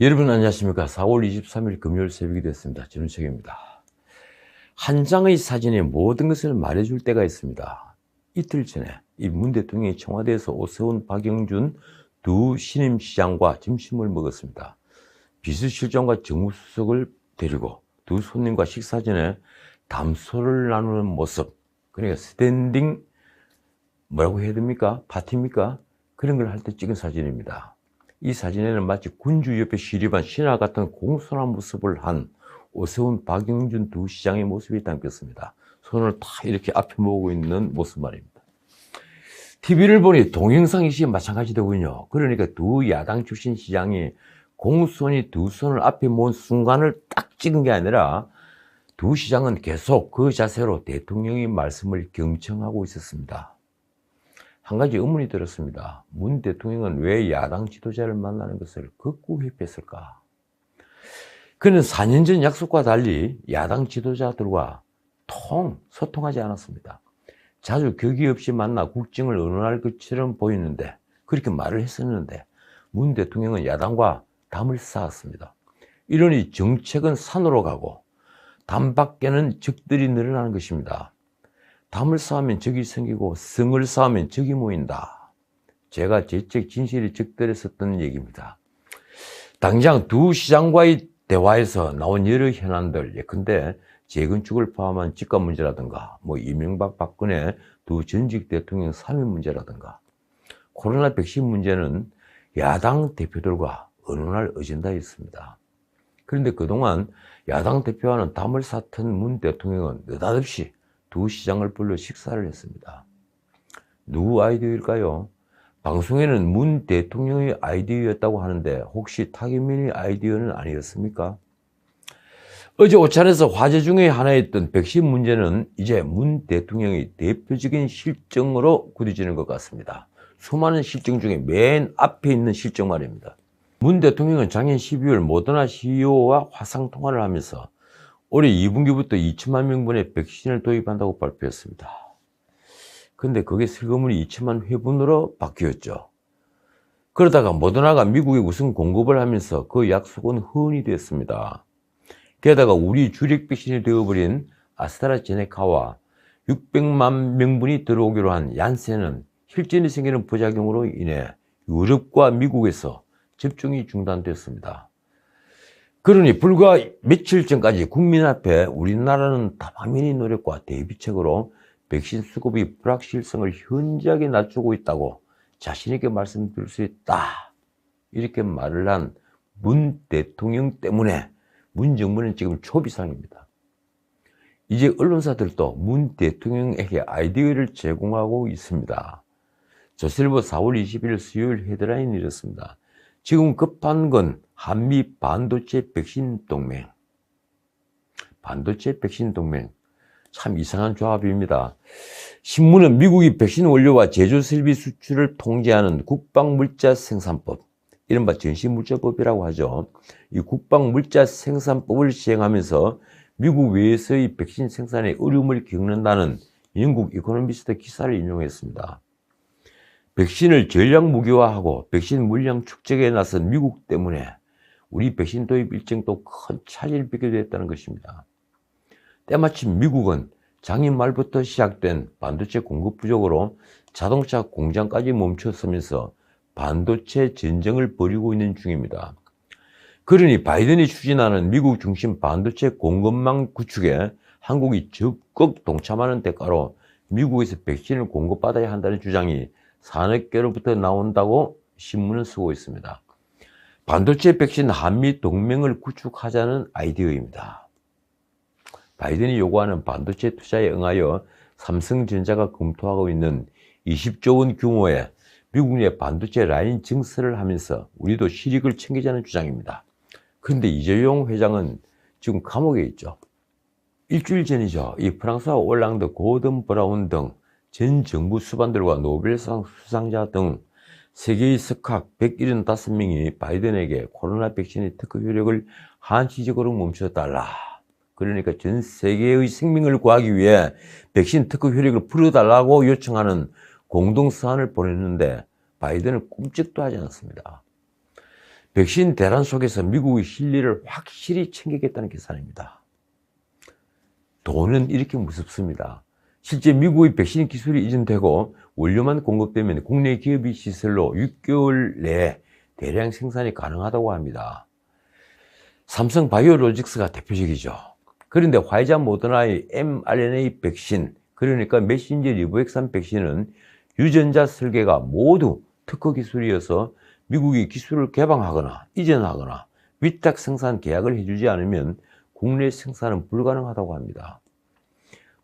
여러분 안녕하십니까? 4월 23일 금요일 새벽이 됐습니다. 전우책입니다. 한 장의 사진에 모든 것을 말해줄 때가 있습니다. 이틀 전에 이 문 대통령이 청와대에서 오세훈 박영준 두 신임 시장과 점심을 먹었습니다. 비서실장과 정무수석을 데리고 두 손님과 식사 전에 담소를 나누는 모습 그러니까 스탠딩 뭐라고 해야 됩니까? 파티입니까? 그런 걸 할 때 찍은 사진입니다 이 사진에는 마치 군주 옆에 시립한 신하 같은 공손한 모습을 한 오세훈, 박영준 두 시장의 모습이 담겼습니다. 손을 다 이렇게 앞에 모으고 있는 모습 말입니다. TV를 보니 동영상 이 시 마찬가지더군요. 그러니까 두 야당 출신 시장이 공손히 두 손을 앞에 모은 순간을 딱 찍은 게 아니라 두 시장은 계속 그 자세로 대통령의 말씀을 경청하고 있었습니다. 한 가지 의문이 들었습니다. 문 대통령은 왜 야당 지도자를 만나는 것을 극구 회피했을까? 그는 4년 전 약속과 달리 야당 지도자들과 통, 소통하지 않았습니다. 자주 격의 없이 만나 국정을 의논할 것처럼 보이는데, 그렇게 말을 했었는데, 문 대통령은 야당과 담을 쌓았습니다. 이러니 정책은 산으로 가고, 담 밖에는 적들이 늘어나는 것입니다. 담을 쌓으면 적이 생기고 성을 쌓으면 적이 모인다. 제가 재책 진실이 적들했었던 얘기입니다. 당장 두 시장과의 대화에서 나온 여러 현안들, 예컨대 재건축을 포함한 집값 문제라든가, 뭐 이명박 박근혜 두 전직 대통령 3인 문제라든가, 코로나 백신 문제는 야당 대표들과 의논할 어젠다였습니다. 그런데 그동안 야당 대표와는 담을 쌓던 문 대통령은 느닷없이 두 시장을 불러 식사를 했습니다. 누구 아이디어일까요? 방송에는 문 대통령의 아이디어였다고 하는데 혹시 타기민의 아이디어는 아니었습니까? 어제 오찬에서 화제 중의 하나였던 백신 문제는 이제 문 대통령의 대표적인 실정으로 굳어지는 것 같습니다. 수많은 실정 중에 맨 앞에 있는 실정 말입니다. 문 대통령은 작년 12월 모더나 CEO와 화상 통화를 하면서 올해 2분기부터 2천만 명분의 백신을 도입한다고 발표했습니다. 근데 그게 슬그머니 2천만 회분으로 바뀌었죠. 그러다가 모더나가 미국에 우선 공급을 하면서 그 약속은 허언이 됐습니다. 게다가 우리 주력 백신이 되어버린 아스트라제네카와 600만 명분이 들어오기로 한 얀센은 혈전이 생기는 부작용으로 인해 유럽과 미국에서 접종이 중단됐습니다. 그러니 불과 며칠 전까지 국민 앞에 우리나라는 다방면의 노력과 대비책으로 백신 수급의 불확실성을 현저하게 낮추고 있다고 자신있게 말씀드릴 수 있다. 이렇게 말을 한 문 대통령 때문에 문 정부는 지금 초비상입니다. 이제 언론사들도 문 대통령에게 아이디어를 제공하고 있습니다. 조선일보 4월 21일 수요일 헤드라인이 이렇습니다. 지금 급한 건 한미 반도체 백신 동맹. 반도체 백신 동맹. 참 이상한 조합입니다. 신문은 미국이 백신 원료와 제조 설비 수출을 통제하는 국방물자 생산법, 이른바 전시물자법이라고 하죠. 이 국방물자 생산법을 시행하면서 미국 외에서의 백신 생산에 어려움을 겪는다는 영국 이코노미스트 기사를 인용했습니다. 백신을 전략 무기화하고 백신 물량 축적에 나선 미국 때문에 우리 백신 도입 일정도 큰 차질을 빚게 됐다는 것입니다. 때마침 미국은 작년 말부터 시작된 반도체 공급 부족으로 자동차 공장까지 멈춰서면서 반도체 전쟁을 벌이고 있는 중입니다. 그러니 바이든이 추진하는 미국 중심 반도체 공급망 구축에 한국이 적극 동참하는 대가로 미국에서 백신을 공급받아야 한다는 주장이 산업계로부터 나온다고 신문을 쓰고 있습니다. 반도체 백신 한미 동맹을 구축하자는 아이디어입니다. 바이든이 요구하는 반도체 투자에 응하여 삼성전자가 검토하고 있는 20조 원 규모의 미국 내 반도체 라인 증설을 하면서 우리도 실익을 챙기자는 주장입니다. 그런데 이재용 회장은 지금 감옥에 있죠. 일주일 전이죠. 이 프랑스와 올랑드, 고든 브라운 등 전 정부 수반들과 노벨상 수상자 등 세계의 석학 175명이 바이든에게 코로나 백신의 특허 효력을 한시적으로 멈춰달라. 그러니까 전 세계의 생명을 구하기 위해 백신 특허 효력을 풀어달라고 요청하는 공동서한을 보냈는데 바이든은 꿈쩍도 하지 않았습니다. 백신 대란 속에서 미국의 실리를 확실히 챙기겠다는 계산입니다. 돈은 이렇게 무섭습니다. 실제 미국의 백신 기술이 이전되고 원료만 공급되면 국내 기업이 시설로 6개월 내에 대량 생산이 가능하다고 합니다. 삼성 바이오로직스가 대표적이죠. 그런데 화이자 모더나의 mRNA 백신, 그러니까 메신저 리보액산 백신은 유전자 설계가 모두 특허 기술이어서 미국이 기술을 개방하거나 이전하거나 위탁 생산 계약을 해주지 않으면 국내 생산은 불가능하다고 합니다.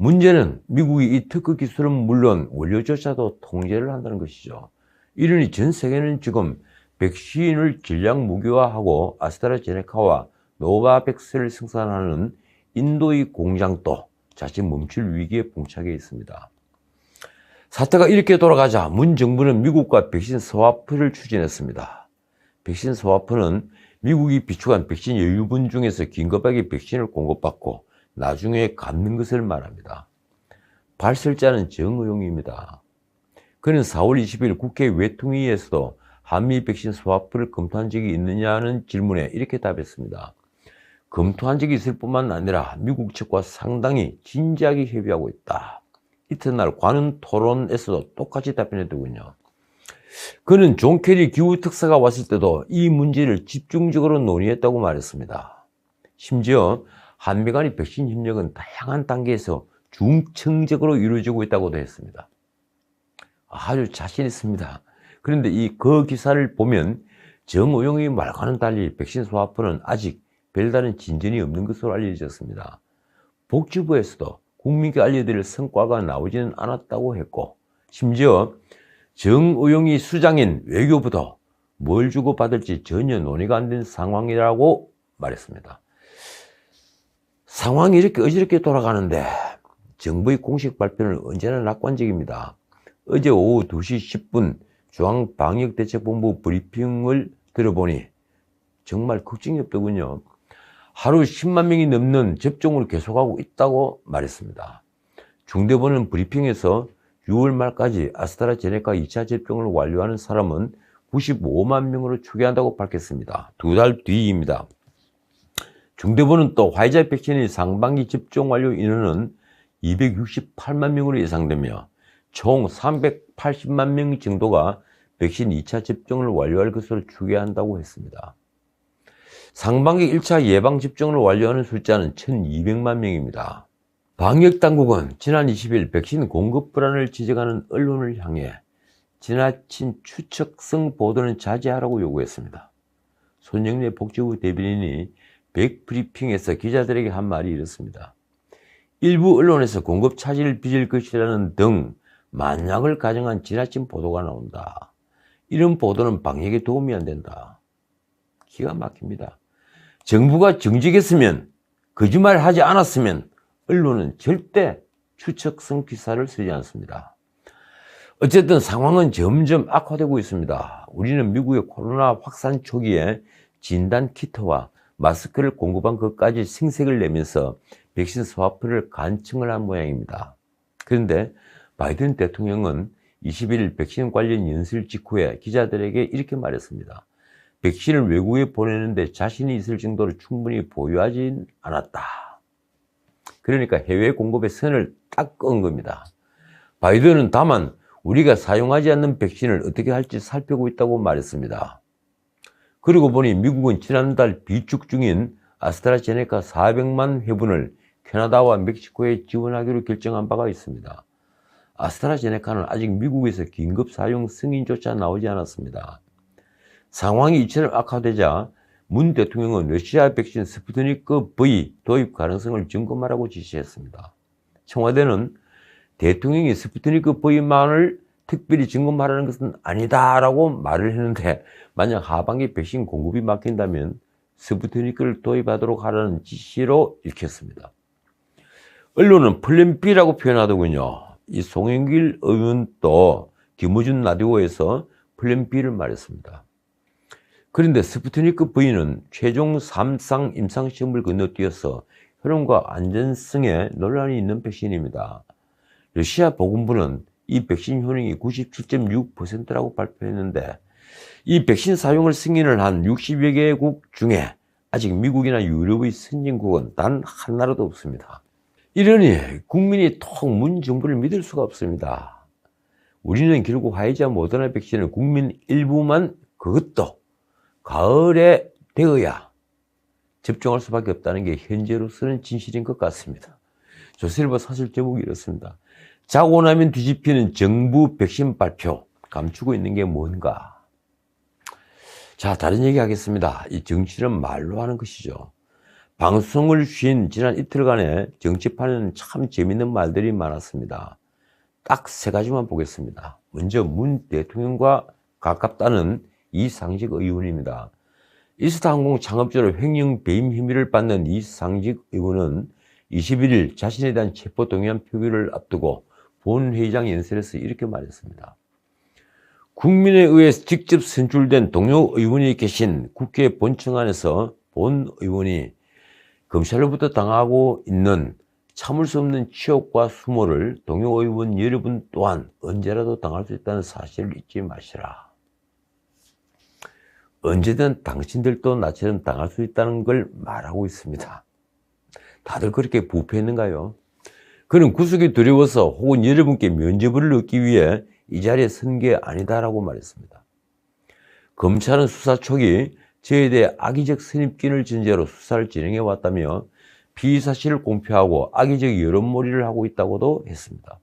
문제는 미국이 이 특허 기술은 물론 원료조차도 통제를 한다는 것이죠. 이러니 전 세계는 지금 백신을 질량 무기화하고 아스트라제네카와 노바백스를 생산하는 인도의 공장도 자칫 멈출 위기에 봉착해 있습니다. 사태가 이렇게 돌아가자 문 정부는 미국과 백신 스와프를 추진했습니다. 백신 스와프는 미국이 비축한 백신 여유분 중에서 긴급하게 백신을 공급받고 나중에 갚는 것을 말합니다. 발설자는 정의용입니다. 그는 4월 20일 국회 외통위에서도 한미 백신 스와프를 검토한 적이 있느냐는 질문에 이렇게 답했습니다. 검토한 적이 있을 뿐만 아니라 미국 측과 상당히 진지하게 협의하고 있다. 이튿날 관훈 토론에서도 똑같이 답변했더군요. 그는 존 케리 기후 특사가 왔을 때도 이 문제를 집중적으로 논의했다고 말했습니다. 심지어 한미 간의 백신 협력은 다양한 단계에서 중층적으로 이루어지고 있다고도 했습니다. 아주 자신 있습니다. 그런데 이 그 기사를 보면 정의용의 말과는 달리 백신 스와프는 아직 별다른 진전이 없는 것으로 알려졌습니다. 복지부에서도 국민께 알려드릴 성과가 나오지는 않았다고 했고 심지어 정의용이 수장인 외교부도 뭘 주고 받을지 전혀 논의가 안 된 상황이라고 말했습니다. 상황이 이렇게 어지럽게 돌아가는데 정부의 공식 발표는 언제나 낙관적입니다. 어제 오후 2시 10분 중앙방역대책본부 브리핑을 들어보니 정말 걱정이 없더군요. 하루 10만 명이 넘는 접종을 계속하고 있다고 말했습니다. 중대본은 브리핑에서 6월 말까지 아스트라제네카 2차 접종을 완료하는 사람은 95만 명으로 추계한다고 밝혔습니다. 두 달 뒤입니다. 중대본은 또 화이자 백신의 상반기 접종 완료 인원은 268만 명으로 예상되며 총 380만 명 정도가 백신 2차 접종을 완료할 것으로 추계한다고 했습니다. 상반기 1차 예방접종을 완료하는 숫자는 1200만 명입니다. 방역당국은 지난 20일 백신 공급 불안을 지적하는 언론을 향해 지나친 추측성 보도는 자제하라고 요구했습니다. 손영래 복지부 대변인이 백브리핑에서 기자들에게 한 말이 이렇습니다. 일부 언론에서 공급 차질을 빚을 것이라는 등 만약을 가정한 지나친 보도가 나온다. 이런 보도는 방역에 도움이 안 된다. 기가 막힙니다. 정부가 정직했으면 거짓말 하지 않았으면 언론은 절대 추측성 기사를 쓰지 않습니다. 어쨌든 상황은 점점 악화되고 있습니다. 우리는 미국의 코로나 확산 초기에 진단 키트와 마스크를 공급한 것까지 생색을 내면서 백신 스와프를 간청을 한 모양입니다. 그런데 바이든 대통령은 21일 백신 관련 연설 직후에 기자들에게 이렇게 말했습니다. 백신을 외국에 보내는데 자신이 있을 정도로 충분히 보유하진 않았다. 그러니까 해외 공급의 선을 딱 끈 겁니다. 바이든은 다만 우리가 사용하지 않는 백신을 어떻게 할지 살피고 있다고 말했습니다. 그리고 보니 미국은 지난달 비축 중인 아스트라제네카 400만 회분을 캐나다와 멕시코에 지원하기로 결정한 바가 있습니다. 아스트라제네카는 아직 미국에서 긴급 사용 승인조차 나오지 않았습니다. 상황이 이처럼 악화되자 문 대통령은 러시아 백신 스푸트니크 V 도입 가능성을 점검하라고 지시했습니다. 청와대는 대통령이 스푸트니크 V만을 특별히 점검하라는 것은 아니다라고 말을 했는데 만약 하반기 백신 공급이 막힌다면 스푸트니크를 도입하도록 하라는 지시로 읽혔습니다. 언론은 플랜 B라고 표현하더군요. 이 송영길 의원도 김우준 라디오에서 플랜 B를 말했습니다. 그런데 스푸트니크 V는 최종 3상 임상시험을 건너뛰어서 효능과 안전성에 논란이 있는 백신입니다. 러시아 보건부는 이 백신 효능이 97.6%라고 발표했는데 이 백신 사용을 승인을 한 60여 개국 중에 아직 미국이나 유럽의 선진국은 단 하나라도 없습니다. 이러니 국민이 통 문 정부를 믿을 수가 없습니다. 우리는 결국 화이자 모더나 백신을 국민 일부만 그것도 가을에 되어야 접종할 수밖에 없다는 게 현재로서는 진실인 것 같습니다. 조선일보 사실 제목이 이렇습니다. 자고 나면 뒤집히는 정부 백신 발표 감추고 있는 게 뭔가? 자, 다른 얘기 하겠습니다. 이 정치는 말로 하는 것이죠. 방송을 쉰 지난 이틀간에 정치판에는 참 재밌는 말들이 많았습니다. 딱 세 가지만 보겠습니다. 먼저 문 대통령과 가깝다는 이상직 의원입니다. 이스타항공 창업자로 횡령 배임 혐의를 받는 이상직 의원은 21일 자신에 대한 체포동의안 표기를 앞두고 본 회의장 연설에서 이렇게 말했습니다. 국민에 의해 직접 선출된 동료 의원이 계신 국회 본청 안에서 본 의원이 검찰로부터 당하고 있는 참을 수 없는 치욕과 수모를 동료 의원 여러분 또한 언제라도 당할 수 있다는 사실을 잊지 마시라. 언제든 당신들도 나처럼 당할 수 있다는 걸 말하고 있습니다. 다들 그렇게 부패했는가요? 그는 구속이 두려워서 혹은 여러분께 면죄부를 얻기 위해 이 자리에 선 게 아니다라고 말했습니다. 검찰은 수사 초기 저에 대해 악의적 선입견을 전제로 수사를 진행해 왔다며 피의 사실을 공표하고 악의적 여론몰이를 하고 있다고도 했습니다.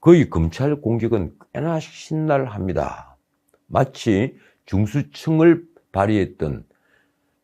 그의 검찰 공격은 꽤나 신랄합니다. 마치 중수층을 발휘했던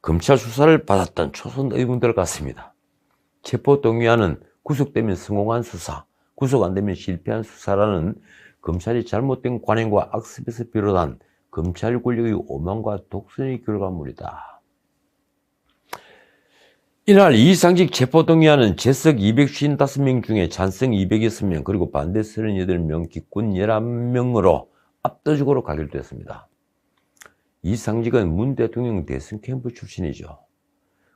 검찰 수사를 받았던 초선 의원들 같습니다. 체포 동의안은 구속되면 성공한 수사, 구속 안 되면 실패한 수사라는 검찰이 잘못된 관행과 악습에서 비롯한 검찰 권력의 오만과 독선의 결과물이다. 이날 이상직 체포동의안은 재석 255명 중에 찬성 206명 그리고 반대 38명 기권 11명으로 압도적으로 가결됐습니다. 이상직은 문 대통령 대선 캠프 출신이죠.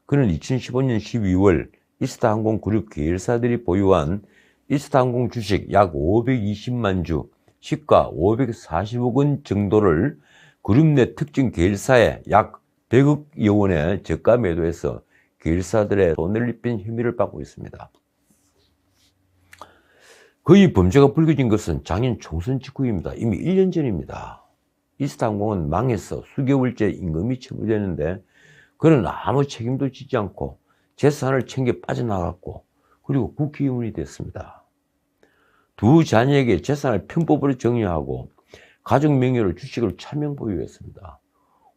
그는 2015년 12월 이스타항공 그룹 계열사들이 보유한 이스타항공 주식 약 520만 주, 시가 540억 원 정도를 그룹 내 특정 계열사에 약 100억 여 원의 저가 매도해서 계열사들의 돈을 입힌 혐의를 받고 있습니다. 그의 범죄가 불거진 것은 작년 총선 직후입니다. 이미 1년 전입니다. 이스타항공은 망해서 수개월째 임금이 처벌되는데 그는 아무 책임도 지지 않고 재산을 챙겨 빠져나갔고 그리고 국회의원이 됐습니다. 두 자녀에게 재산을 편법으로 정리하고 가족 명의로 주식을 차명 보유했습니다.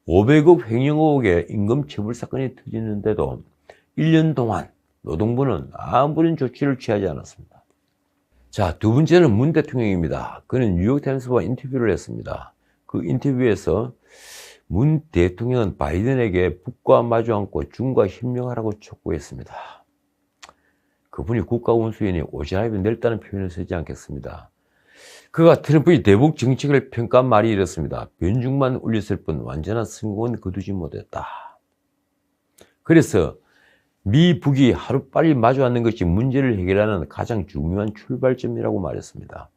500억 횡령 억의 임금 처벌 사건이 터지는데도 1년 동안 노동부는 아무런 조치를 취하지 않았습니다. 자, 두 번째는 문 대통령입니다. 그는 뉴욕타임스와 인터뷰를 했습니다. 그 인터뷰에서 문 대통령은 바이든에게 북과 마주 앉고 중과 협력하라고 촉구했습니다. 그분이 국가원수위원회 오지랖이 넓다는 표현을 쓰지 않겠습니다. 그가 트럼프의 대북 정책을 평가한 말이 이렇습니다. 변죽만 올렸을 뿐 완전한 성공은 거두지 못했다. 그래서 미, 북이 하루빨리 마주 앉는 것이 문제를 해결하는 가장 중요한 출발점이라고 말했습니다.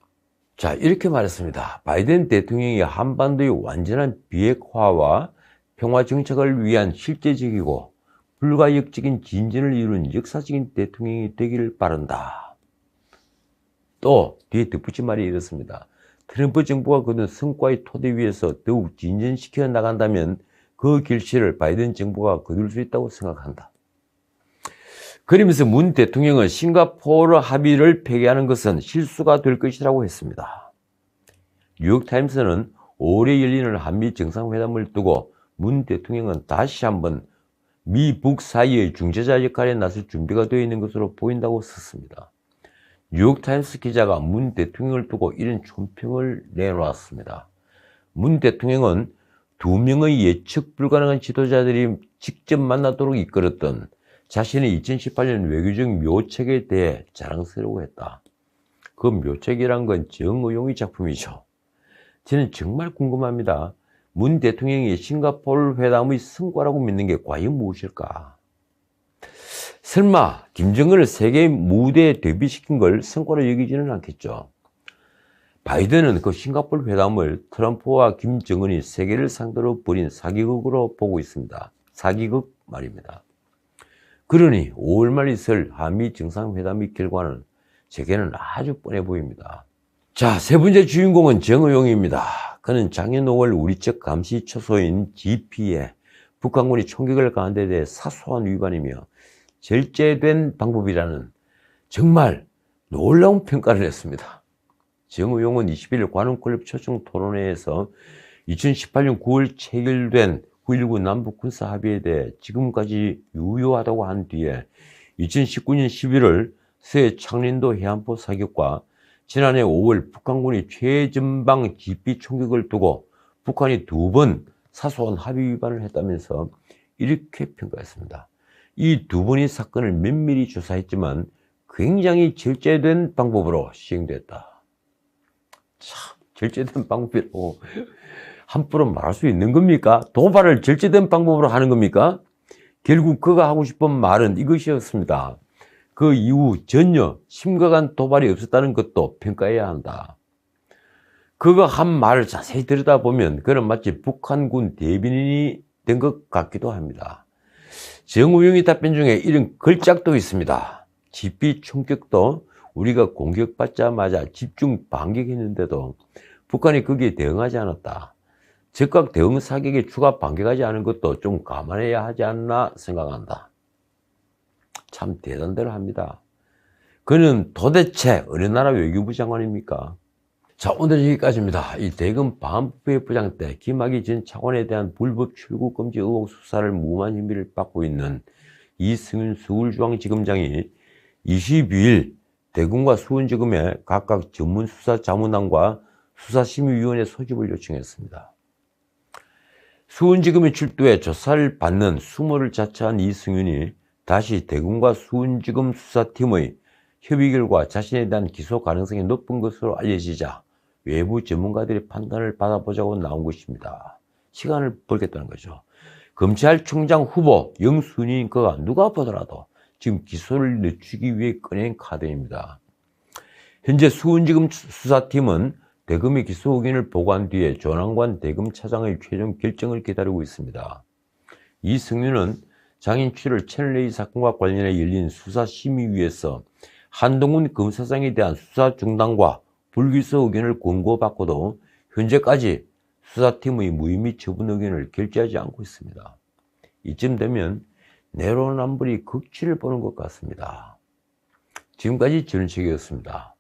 자, 이렇게 말했습니다. 바이든 대통령이 한반도의 완전한 비핵화와 평화 정책을 위한 실제적이고 불가역적인 진전을 이룬 역사적인 대통령이 되기를 바란다. 또 뒤에 덧붙인 말이 이렇습니다. 트럼프 정부가 거둔 성과의 토대 위에서 더욱 진전시켜 나간다면 그 결실을 바이든 정부가 거둘 수 있다고 생각한다. 그러면서 문 대통령은 싱가포르 합의를 폐기하는 것은 실수가 될 것이라고 했습니다. 뉴욕타임스는 올해 열리는 한미 정상회담을 두고 문 대통령은 다시 한번 미, 북 사이의 중재자 역할에 나설 준비가 되어 있는 것으로 보인다고 썼습니다. 뉴욕타임스 기자가 문 대통령을 두고 이런 총평을 내놓았습니다. 문 대통령은 두 명의 예측 불가능한 지도자들이 직접 만나도록 이끌었던 자신의 2018년 외교적 묘책에 대해 자랑스러워했다. 그 묘책이란 건 정의용의 작품이죠. 저는 정말 궁금합니다. 문 대통령이 싱가포르 회담의 성과라고 믿는 게 과연 무엇일까? 설마 김정은을 세계 무대에 데뷔시킨 걸 성과로 여기지는 않겠죠. 바이든은 그 싱가포르 회담을 트럼프와 김정은이 세계를 상대로 벌인 사기극으로 보고 있습니다. 사기극 말입니다. 그러니 5월 말 있을 한미 정상회담의 결과는 제게는 아주 뻔해 보입니다. 자, 세 번째 주인공은 정의용입니다. 그는 작년 5월 우리 측 감시 초소인 GP에 북한군이 총격을 가한 데 대해 사소한 위반이며 절제된 방법이라는 정말 놀라운 평가를 했습니다. 정의용은 21일 관훈클럽 초청 토론회에서 2018년 9월 체결된 9.19 남북 군사 합의에 대해 지금까지 유효하다고 한 뒤에 2019년 11월 새 창린도 해안포 사격과 지난해 5월 북한군이 최전방 GP 총격을 두고 북한이 두 번 사소한 합의 위반을 했다면서 이렇게 평가했습니다. 이 두 번의 사건을 면밀히 조사했지만 굉장히 절제된 방법으로 시행됐다. 참, 절제된 방법이라고 함부로 말할 수 있는 겁니까? 도발을 절제된 방법으로 하는 겁니까? 결국 그가 하고 싶은 말은 이것이었습니다. 그 이후 전혀 심각한 도발이 없었다는 것도 평가해야 한다. 그가 한 말을 자세히 들여다보면 그는 마치 북한군 대변인이 된 것 같기도 합니다. 정우영의 답변 중에 이런 걸작도 있습니다. GP 총격도 우리가 공격받자마자 집중 반격했는데도 북한이 거기에 대응하지 않았다. 즉각 대응 사격에 추가 반격하지 않은 것도 좀 감안해야 하지 않나 생각한다. 참 대단대로 합니다. 그는 도대체 어느 나라 외교부 장관입니까? 자, 오늘 여기까지입니다. 이 대검 반부의 부장 때 김학의 전 차관에 대한 불법 출국 금지 의혹 수사를 무만 혐의를 받고 있는 이승윤 서울중앙지검장이 22일 대검과 수원지검에 각각 전문수사자문단과 수사심의위원회 소집을 요청했습니다. 수원지검에 출두해 조사를 받는 수모를 자처한 이승윤이 다시 대검과 수원지검 수사팀의 협의 결과 자신에 대한 기소 가능성이 높은 것으로 알려지자 외부 전문가들의 판단을 받아보자고 나온 것입니다. 시간을 벌겠다는 거죠. 검찰총장 후보 영순위인 그가 누가 보더라도 지금 기소를 늦추기 위해 꺼낸 카드입니다. 현재 수원지검 수사팀은 대검의 기소 의견을 보고한 뒤에 조남관 대검 차장의 최종 결정을 기다리고 있습니다. 이승윤은 장인 7월 채널A 사건과 관련해 열린 수사심의위에서 한동훈 검사장에 대한 수사 중단과 불기소 의견을 권고받고도 현재까지 수사팀의 무혐의 처분 의견을 결재하지 않고 있습니다. 이쯤 되면 내로남불이 극치를 보는 것 같습니다. 지금까지 전책이었습니다.